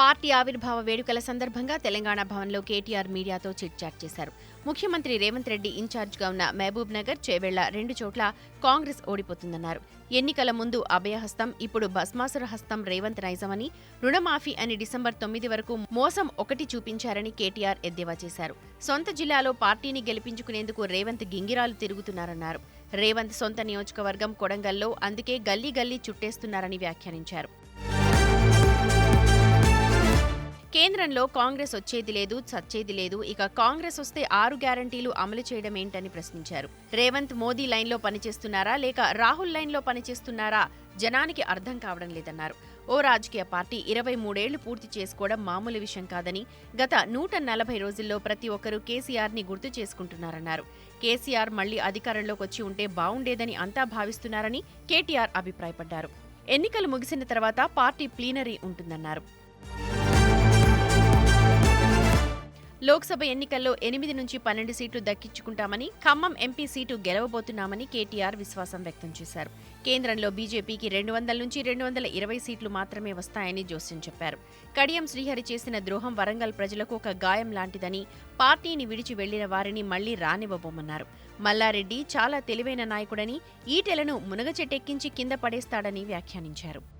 Party ఆవిర్భావ వేడుకల సందర్భంగా తెలంగాణ భవన్లో కేటీఆర్ మీడియాతో చిట్చాట్ చేశారు. ముఖ్యమంత్రి రేవంత్ రెడ్డి ఇన్ఛార్జ్గా ఉన్న మహబూబ్ నగర్ చేవెళ్ళ రెండు చోట్ల కాంగ్రెస్ ఓడిపోతుందన్నారు. ఎన్నికల ముందు అభయహస్తం ఇప్పుడు భస్మాసుర హస్తం రేవంత్ నైజమని రుణమాఫీ అని డిసెంబర్ తొమ్మిది వరకు మోసం ఒకటి చూపించారని కేటీఆర్ ఎద్దేవా చేశారు. సొంత జిల్లాలో పార్టీని గెలిపించుకునేందుకు రేవంత్ గింగిరాలు తిరుగుతున్నారన్నారు. రేవంత్ సొంత నియోజకవర్గం కొడంగల్లో అందుకే గల్లీ గల్లీ చుట్టేస్తున్నారని వ్యాఖ్యానించారు. కేంద్రంలో కాంగ్రెస్ వచ్చేది లేదు చచ్చేది లేదు. ఇక కాంగ్రెస్ వస్తే ఆరు గ్యారంటీలు అమలు చేయడం ఏంటని ప్రశ్నించారు. రేవంత్ మోదీ లైన్లో పనిచేస్తున్నారా లేక రాహుల్ లైన్లో పనిచేస్తున్నారా జనానికి అర్థం కావడం లేదన్నారు. ఓ రాజకీయ పార్టీ ఇరవై మూడేళ్ళు పూర్తి చేసుకోవడం మామూలు విషయం కాదని గత నూట నలభై రోజుల్లో ప్రతి ఒక్కరూ కేసీఆర్ని గుర్తు చేసుకుంటున్నారన్నారు. కేసీఆర్ మళ్ళీ అధికారంలోకి వచ్చి ఉంటే బావుండేదని అంతా భావిస్తున్నారని కేటీఆర్ అభిప్రాయపడ్డారు. ఎన్నికలు ముగిసిన తర్వాత పార్టీ ప్లీనరీ ఉంటుందన్నారు. లోక్సభ ఎన్నికల్లో ఎనిమిది నుంచి పన్నెండు సీట్లు దక్కించుకుంటామని ఖమ్మం ఎంపీ సీటు గెలవబోతున్నామని కేటీఆర్ విశ్వాసం వ్యక్తం చేశారు. కేంద్రంలో బీజేపీకి రెండు వందల నుంచి రెండు వందల ఇరవై సీట్లు మాత్రమే వస్తాయని జోస్యం చెప్పారు. కడియం శ్రీహరి చేసిన ద్రోహం వరంగల్ ప్రజలకు ఒక గాయం లాంటిదని పార్టీని విడిచి వెళ్ళిన వారిని మళ్ళీ రానివ్వబోమన్నారు. మల్లారెడ్డి చాలా తెలివైన నాయకుడని ఈటెలను మునగచెట్టెక్కించి కింద పడేస్తాడని వ్యాఖ్యానించారు.